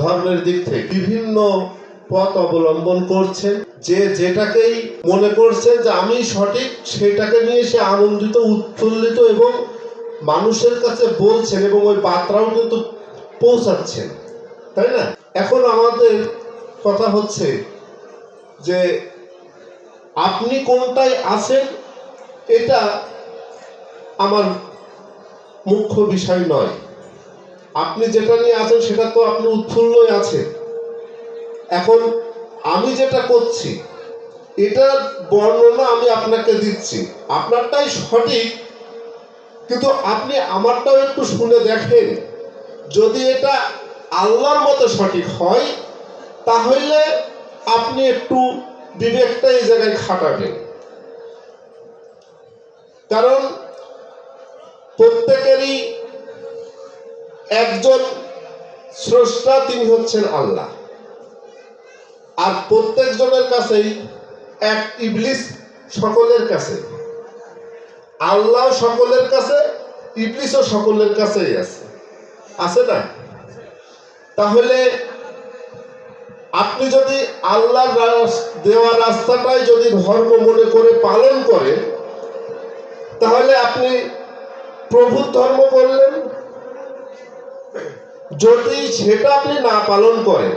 ধর্মের দিক থেকে বিভিন্ন পথ অবলম্বন করছেন যে যেটাকেই মনে করছেন যে আমি সঠিক, সেটাকে নিয়ে সে আনন্দিত, উৎফুল্লিত এবং মানুষের কাছে বলছেন এবং ওই বার্তাও কিন্তু পৌঁছাচ্ছেন। তাই না? এখন আমাদের কথা হচ্ছে যে আপনি কোনটায় আছেন, এটা আমার মুখ্য বিষয় নয়। আপনি যেটা নিয়ে আছেন সেটা তো আপনি উৎফুল্লই আছেন এখন আমি যেটা করছি এটার বর্ণনা আমি আপনাকে দিচ্ছি। আপনারটাই সঠিক, কিন্তু আপনি আমারটাও একটু শুনে দেখেন। যদি এটা আল্লাহর মতো সঠিক হয়, তাহলে আপনি একটু বিবেকটা এই জায়গায় খাটাবেন। কারণ প্রত্যেকেরই একজন স্রষ্টা তিনি হচ্ছেন আল্লাহ। আর প্রত্যেকজনের কাছেই এক ইবলিস সকলের কাছে। আল্লাহ সকলের কাছে, ইবলিসও সকলের কাছেই আছে। আছে না? তাহলে আপনি যদি আল্লাহর রাস- দেওয়া রাস্তাটাই যদি ধর্ম মনে করে পালন করেন, তাহলে আপনি প্রভুর ধর্ম করলেন যদি সেটা আপনি না পালন করেন,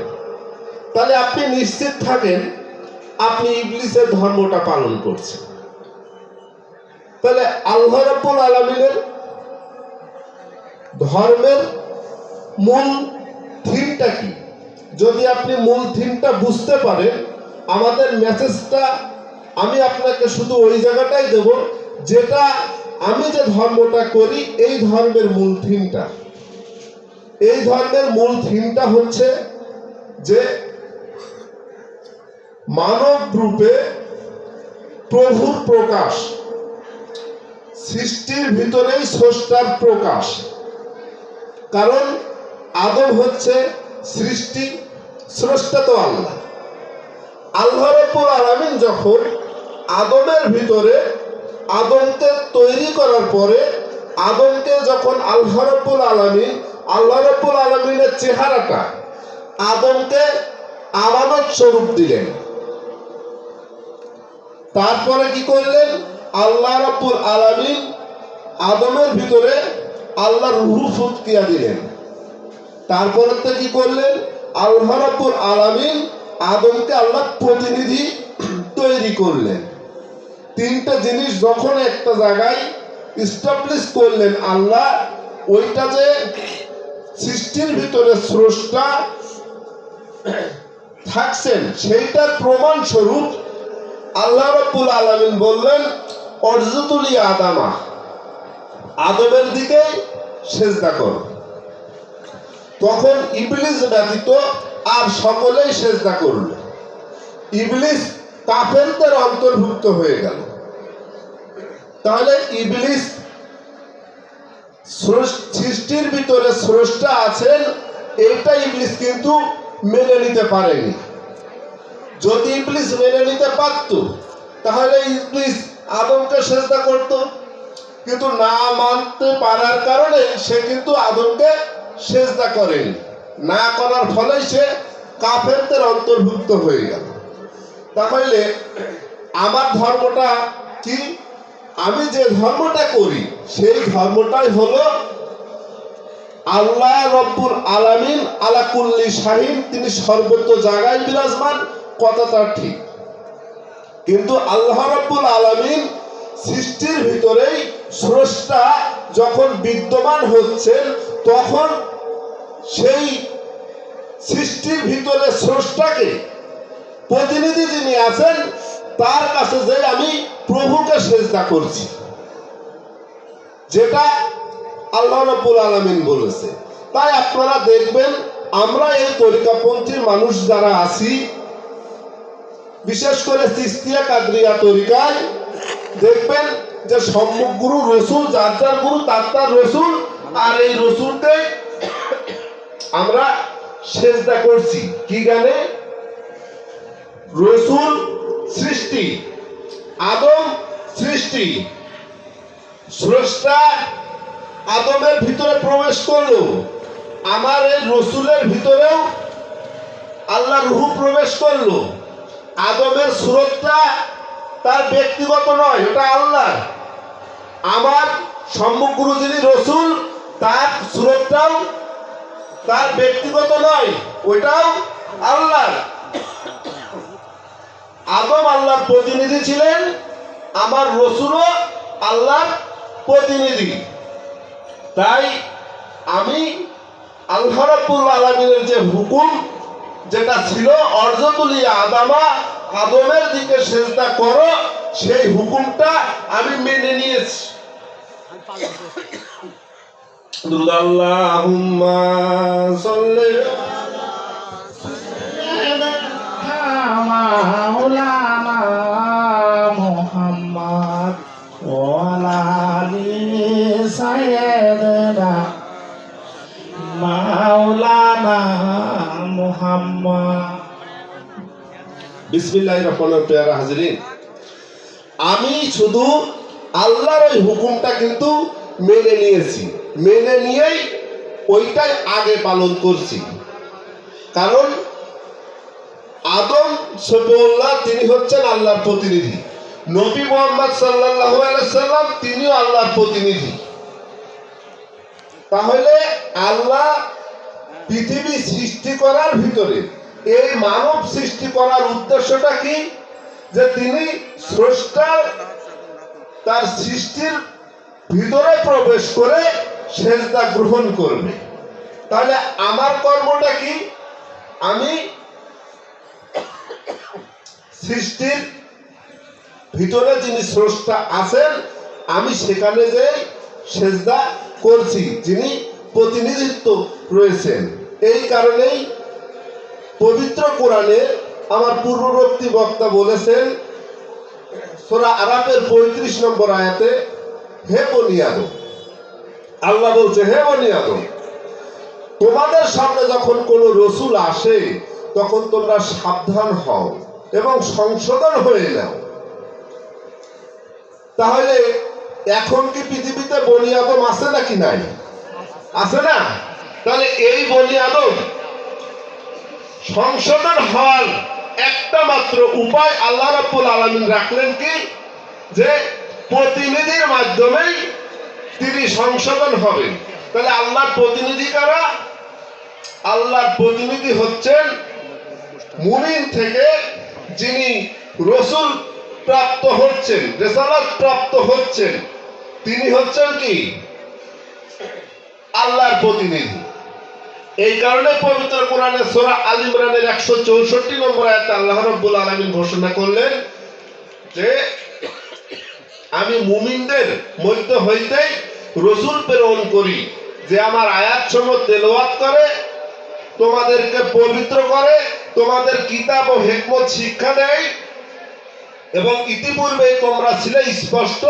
তাহলে আপনি নিশ্চিত থাকেন আপনি ইবলিসের ধর্মটা পালন করছেন। তাহলে আল্লাহ রাব্বুল আলমিনের ধর্মের মূল থিমটা কি? যদি আপনি মূল থিমটা বুঝতে পারেন, আমাদের মেসেজটা আমি আপনাকে শুধু ওই জায়গাটাই দেব, যেটা আমি যে ধর্মটা করি, এই ধর্মের মূল থিমটা। এই ধর্মের মূল থিমটা হচ্ছে যে মানব রূপে প্রভুর প্রকাশ, সৃষ্টির ভিতরেই স্রষ্টার প্রকাশ। কারণ আদম হচ্ছে সৃষ্টি, স্রষ্টা তো আল্লাহ। আল্লাহ রব্বুল আলামিন যখন আদমের ভিতরে আদমকে তৈরি করার পরে আদমকে যখন আল্লাহ আলামিন আল্লাহ রব্বুল আলামিনের চেহারাটা আদমকে আমানত স্বরূপ দিলেন। তারপরে কি করলেন? আল্লাহ রব্বুল আলামিন আদমের ভিতরে আল্লাহর রুহু ফুৎকিয়া দিলেন। তারপরে তো কি করলেন? আল্লাহ রব্বুল আলামিন আদমকে আল্লাহ প্রতিনিধি তৈরি করলেন। তিনটা জিনিস যখন একটা জায়গায় স্টাবলিশ করলেন আল্লাহ, ওইটা যে সৃষ্টির ভিতরে স্রষ্টা থাকছেন। সেইটার প্রমাণ স্বরূপ আল্লাহ রব্বুল আলামিন বললেন, অর্জুতুলি আদামা, আদমের দিকে সেজদা করো। তখন ইবলিস ব্যতীত আর সকলেই সেজদা করল। ইবলিস কাফেরদের অন্তর্ভুক্ত হয়ে গেল। তাহলে ইবলিস সৃষ্টির ভিতরে স্রষ্টা আছেন এটা ইবলিস কিন্তু মেনে নিতে পারেনি। যদি ইবলিস মেনে নিতে পারত, তাহলে ইবলিস আদমকে সেজদা করত। কিন্তু না মানতে পারার কারণে সে কিন্তু আদমকে সেজদা করেনি। না করার ফলে সে কাফেরদের অন্তর্ভুক্ত হয়ে গেল। তাহলে আমার ধর্মটা কি? আমি যে ধর্মটা করি, সেই ধর্মটাই হলো আল্লাহ রব্বুল আলামিন আলাকুল্লি শাহিন, তিনি সর্বত্র জায়গায় বিরাজমান কথাটা ঠিক। কিন্তু আল্লাহ রব্বুল আলামিন সৃষ্টির ভিতরেই স্রষ্টা যখন বিদ্যমান হচ্ছেন, তখন সেই সৃষ্টির ভিতরে স্রষ্টাকে প্রতিনিধি যিনি আছেন তার কাছে যে আমি প্রভুকে সেজদা করছি, যেটা আল্লাহ রব্বুল আলমিন বলেছে। তাই আপনারা দেখবেন, আমরা এই তরিকাপন্থী মানুষ যারা আছি, বিশেষ করে তিস্তিয়া কাদরিয়া তরিকায়, দেখবেন যে সম্মুখ গুরু রসুল, যার যার গুরু, তার তার রসুল, আর এই রসুলকে আমরা সেজদা করছি। কি গানে? রসুল সৃষ্টি। আদম সৃষ্টি। স্রষ্টা আদমের ভিতরে প্রবেশ করল। আমার এই রসুলের ভিতরেও আল্লাহ রুহু প্রবেশ করল। আদমের সুরতটা তার ব্যক্তিগত নয়, ওটা আল্লাহ আমার সম্মুখগুরু যিনি রসুল, তার সুরতটাও তার ব্যক্তিগত নয় ওইটাও আল্লাহ আদম আল্লাহর প্রতিনিধি ছিলেন, আমার রসুলও আল্লাহর প্রতিনিধি। তাই আমি আল্লাহ আলমিনের যে হুকুম, যেটা ছিল, অর্জতুলি আদামা, আদমের দিকে সেজদা করো, সেই হুকুমটা আমি মেনে নিয়েছি। মাওলানা আমি শুধু আল্লাহর ওই হুকুমটা কিন্তু মেনে নিয়েছি। মেনে নিয়েই ওইটাই আগে পালন করছি। কারণ আদম সফিউল্লাহ, তিনি হচ্ছেন আল্লাহর প্রতিনিধি। নবী মোহাম্মদ আলাইহি সাল্লাম তিনিও আল্লাহর প্রতিনিধি। তাহলে আল্লাহ পৃথিবী সৃষ্টি করার ভিতরে এই মানব সৃষ্টি করার উদ্দেশ্যটা কি? যে তিনি স্রষ্টার তার সৃষ্টির ভিতরে প্রবেশ করে সেজদা গ্রহণ করবে। তাহলে আমার কর্মটা কি? আমি সৃষ্টির ভিতরে যিনি স্রষ্টা আছেন, আমি সেখানে যে সেজদা করছি যিনি প্রতিনিধিত্ব রয়েছেন। এই কারণেই পবিত্র কোরআনে আমার পূর্ববর্তী বক্তা বলেছেন, সোরা আরাফের পঁয়ত্রিশ নম্বর আয়াতে, হে বনি আদম। আল্লাহ বলছে, হে বনি আদম, তোমাদের সামনে যখন কোনো রসুল আসে, তখন তোমরা সাবধান হও এবং সংশোধন হয়ে নাও। তাহলে এখন কি পৃথিবীতে বনি আদম আছে নাকি নাই? আছে না? তাহলে এই বনি আদম সংশোধন হওয়ার একটা মাত্র উপায় আল্লাহ রাব্বুল আলামিন রাখলেন কি? যে প্রতিনিধির মাধ্যমেই তিনি সংশোধন হবেন। তাহলে আল্লাহর প্রতিনিধি কারা? আল্লাহর প্রতিনিধি হচ্ছেন মুমিন থেকে যিনি রসুল প্রাপ্ত হচ্ছেন, রেসালাত প্রাপ্ত হচ্ছেন। তিনি হচ্ছেন কি? আল্লাহর প্রতিনিধি। এই কারণে পবিত্র কোরআনে সোরা আল ইমরানের একশো চৌষট্টি নম্বর আয়াতে আল্লাহ রব্বুল আলমিন ঘোষণা করলেন যে, আমি মুমিনদের মধ্য হইতে রসুল প্রেরণ করি, যে আমার আয়াত সমূহ তেলাওয়াত করে, তোমাদেরকে পবিত্র করে, তোমাদের কিতাব ও হেকমত শিক্ষা দেয় এবং ইতিপূর্বে তোমরা ছিলে স্পষ্ট,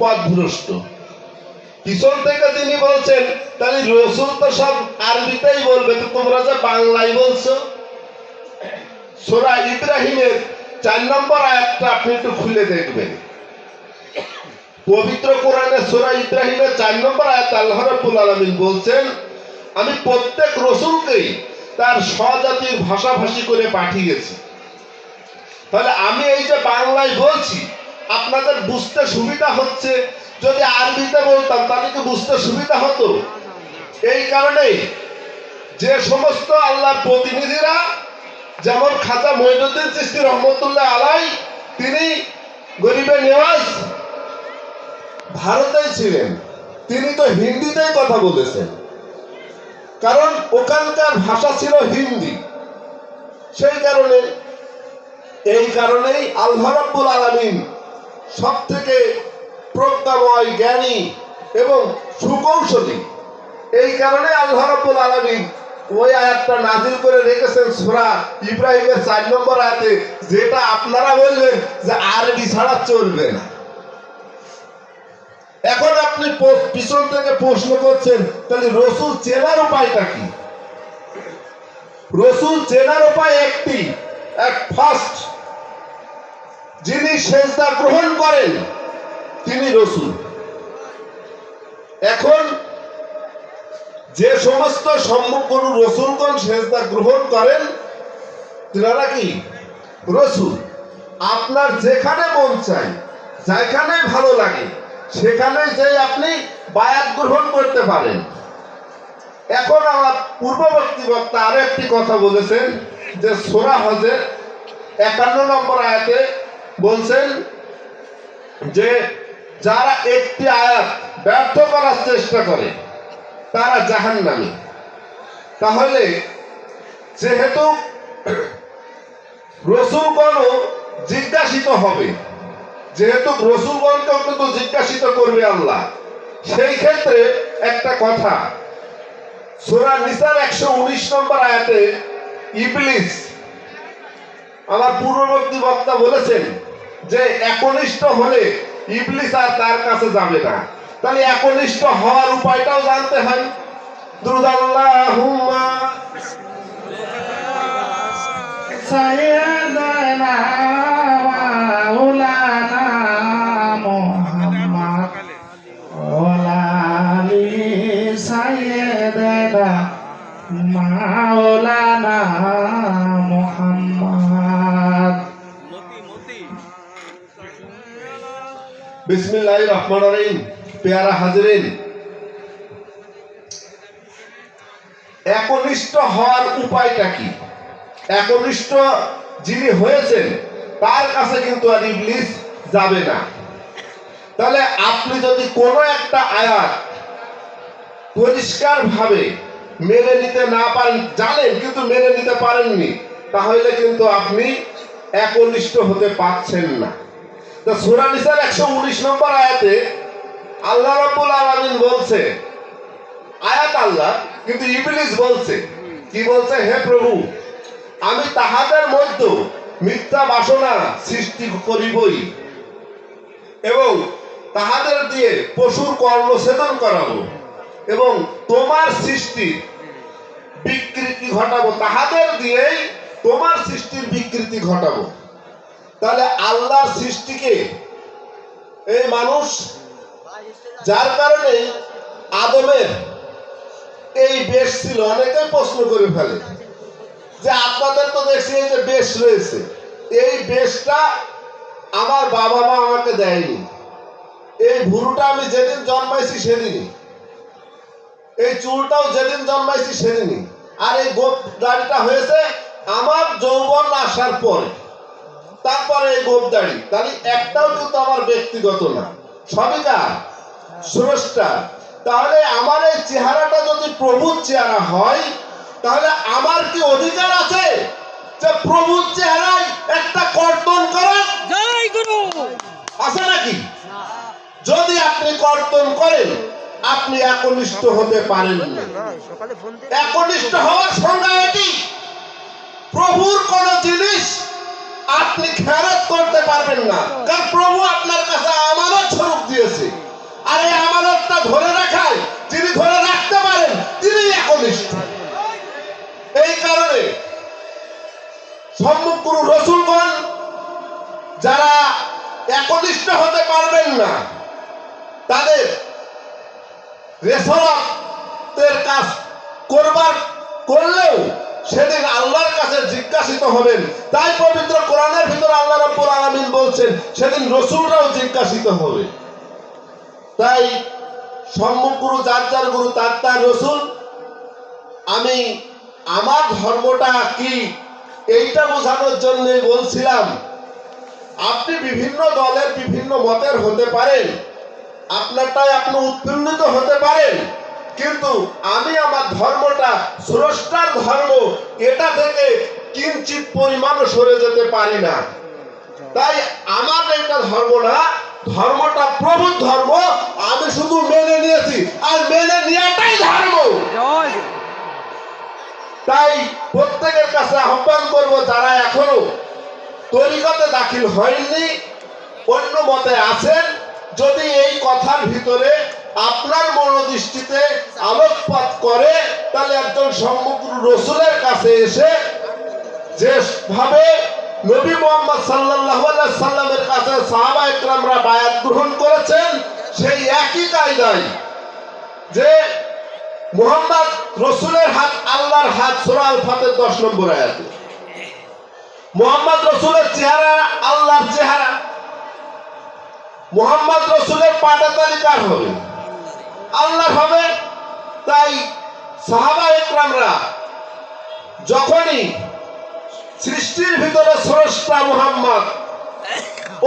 পথভ্রষ্ট। পিছন থেকে তিনি বলছেন, তাহলে রসুল তো সব আরবিতেই বলবে, তো তোমরা যে বাংলায় বলছো। সোরা ইব্রাহিমের চার নম্বর আয়াতটা আপনি একটু খুলে দেখবেন। পবিত্র কোরআনে সোরা ইব্রাহিমের চার নম্বর আয়াত আল্লাহ রাব্বুল আলামিন বলছেন, আমি প্রত্যেক রসুলকেই তার স্বজাতির ভাষাভাষী করে পাঠিয়েছি। তাহলে আমি এই যে বাংলায় বলছি, আপনাদের বুঝতে সুবিধা হচ্ছে। যদি আরবিতে বলতাম, তাহলে কি বুঝতে সুবিধা হতো? এই কারণে যে সমস্ত আল্লাহর প্রতিনিধিরা, যেমন খাজা মহিনুদ্দিন চিস্তি রহমতুল্লাহ আলাই, তিনি গরিবের নেওয়াজ, ভারতেই ছিলেন। তিনি তো হিন্দিতেই কথা বলেছেন। কারণ ওখানকার ভাষা ছিল হিন্দি। সেই কারণে এই কারণেই আল্লাহ রাব্বুল আলামিন সব থেকে প্রজ্ঞাময় জ্ঞানী এবং সুকৌশলী। এই কারণে আল্লাহ রাব্বুল আলামিন ওই আয়াতটা নাজিল করে রেখেছেন সূরা ইব্রাহিমের চার নম্বর আয়াতে, যেটা আপনারা বলবেন যে আরবি ছাড়া চলবে না। এখন আপনি পিছন থেকে প্রশ্ন করছেন, তাহলে রসুল চেনার উপায়টা কি? রসুল চেনার উপায় একটি, এক ফার্স্ট যিনি সেজদা গ্রহণ করেন, তিনি রসুল। এখন যে সমস্ত গরু রসুলগণ সেজদা গ্রহণ করেন, তিনারা কি? রসুল। আপনার যেখানে মন চাই যেখানে ভালো লাগে, সেখানে যে আপনি বায়াত গ্রহণ করতে পারেন। এখন আমার পূর্ববর্তী বক্তা আরও একটি কথা বলেছেন, যে সোরা হজের একান্ন নম্বর আয়াতে বলছেন যে যারা একটি আয়াত ব্যর্থ করার চেষ্টা করে, তারা জাহান্নামী। তাহলে যেহেতু রসুলগণও জিজ্ঞাসিত হবে, যেহেতু রসুলগণকেও কিন্তু জিজ্ঞাসিত করবে আল্লাহ, সেই ক্ষেত্রে একটা কথা। সুরা নিসার একশো উনিশ নম্বর আয়াতে ইবলিস আমার পূর্ববর্তী বক্তা বলেছেন যে একনিষ্ঠ হলে ইবলিস আর তার কাছে যাবে না। তাহলে একনিষ্ঠ হওয়ার উপায়টাও জানতে হয়। দ্রুদাল্লাহুম্মা। সায়া বিসমিল্লাহ রহমান রহিম। পেয়ারা হাজিরিন, একনিষ্ঠ হওয়ার উপায়টা কি? একনিষ্ঠ যিনি হয়েছেন, তার কাছে কিন্তু আর ইবলিস যাবে না। তাহলে আপনি যদি কোনো একটা আয়াত পরিষ্কার ভাবে মেনে নিতে না পারেন, জানেন, কিন্তু মেনে নিতে পারেননি, তাহলে কিন্তু আপনি একনিষ্ঠ হতে পারছেন না। তো সূরা নিসার 119 নম্বর আয়াতে আল্লাহ রাব্বুল আলামিন বলছে, আয়াত আল্লাহ, কিন্তু ইবলিস বলছে, কি বলছে? হে প্রভু, আমি তাহাদের মধ্যে মিথ্যা বাসনা সৃষ্টি করিবই এবং তাহাদের দিয়ে পশুর কর্মছেদন করাবো এবং তোমার সৃষ্টি বিকৃতি ঘটাবো। তাহাদের দিয়েই তোমার সৃষ্টির বিকৃতি ঘটাবো। তাহলে আল্লাহর সৃষ্টিকে এই মানুষ, যার কারণে আদমের এই বেশ ছিল, অনেকেই প্রশ্ন করে ফেলে যে আপনাদের তো দেখছি এই যে বেশ রয়েছে। এই বেশটা আমার বাবা মা আমাকে দেয়নি। এই ভুরুটা আমি যেদিন জন্মাইছি সেদিনই। এই চুলটাও যেদিন জন্মাইছি সেদিনই। আর এই গোপ দাড়িটা হয়েছে আমার যৌবন আসার পরে তারপরে এই গোপ দাড়ি তাহলে একটাও কিন্তু আমার ব্যক্তিগত না। সবই কার? স্রষ্টা। তাহলে আমার এই চেহারাটা যদি প্রভুর চেহারা হয় তাহলে আমার কি অধিকার আছে যে প্রভুর চেহারায় একটা কর্তন গুরু! আছে নাকি? যদি আপনি কর্তন করেন আপনি একনিষ্ঠ হতে পারেন একনিষ্ঠ হওয়ার সংজ্ঞা এটি। প্রভুর কোন জিনিস আপনি খেরত করতে পারবেন না। কারণ প্রভু আপনার কাছে আমানত স্বরূপ দিয়েছে। আর এই আমানতটা ধরে রাখায় যিনি ধরে রাখতে পারেন তিনি একনিষ্ঠ। এই কারণে সম্মুখগুরু রসুলগণ যারা একনিষ্ঠ হতে পারবেন না, তাদের রেসলাতের কাজ করবার, করলেও সেদিন আল্লাহর কাছে জিজ্ঞাসিত হবেন তাই পবিত্র কোরআনের ভিতরে আল্লাহ রাব্বুল আলামিন বলছেন, সেদিন রসুলরাও জিজ্ঞাসিত হবে। তাই সম্মুখ গুরু, যার যার গুরু, তার তার রসুল, আমি আমার ধর্মটা কি, এইটা বোঝানোর জন্যই বলছিলাম। আপনি বিভিন্ন দলের বিভিন্ন মতের হতে পারেন, আপনারটাই আপনি উৎপীড়িত হতে পারেন। কিন্তু আমি আমার ধর্মটা স্রষ্টার ধর্ম এটা থেকে কিঞ্চিত পরিমাণও সরে যেতে পারি না। তাই আমার এটা ধর্ম না ধর্মটা প্রভুর ধর্ম আমি শুধু মেনে নিয়েছি আর মেনে নেওয়াটাই ধর্ম। তাই প্রত্যেকের কাছে আহ্বান করব যারা এখনও তরিকতে দাখিল হয়নি অন্য মতে আছেন যদি এই কথার ভিতরে আপনার মনোদৃষ্টিতে আলোকপাত করে, তাহলে একজন সমগ্র রসুলের কাছে এসে যেভাবে নবী মোহাম্মদ আলাইহি সাল্লামের কাছে সাহাবা একরামরা বায়াত গ্রহণ করেছেন, সেই একই কায়দায় যে মোহাম্মদ রসুলের হাত আল্লাহর হাত সূরা আল ফাতের 10 নম্বর আয়াতে। মোহাম্মদ রসুলের চেহারা আল্লাহর চেহারা। মোহাম্মদ রসুলের পাটা তালিকার হবে। আল্লাহ হবে। তাই সাহাবা একরামরা যখনই সৃষ্টির ভিতরে স্রষ্টা মোহাম্মদ,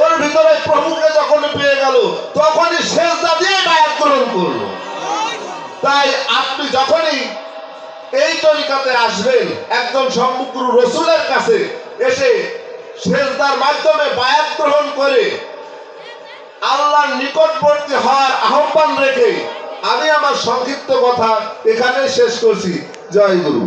ওর ভিতরে প্রভুকে যখন পেয়ে গেল, তখনই শেষদা দিয়ে বায়াত গ্রহণ করল। তাই আপনি যখনই এই তরিকাতে আসবেন, একজন সম্মুখরু রসুলের কাছে এসে শেষদার মাধ্যমে বায়াত গ্রহণ করে আল্লাহর নিকটবর্তী হওয়ার আহ্বান রেখে আমি আমার সংক্ষিপ্ত কথা এখানে শেষ করছি। জয় গুরু।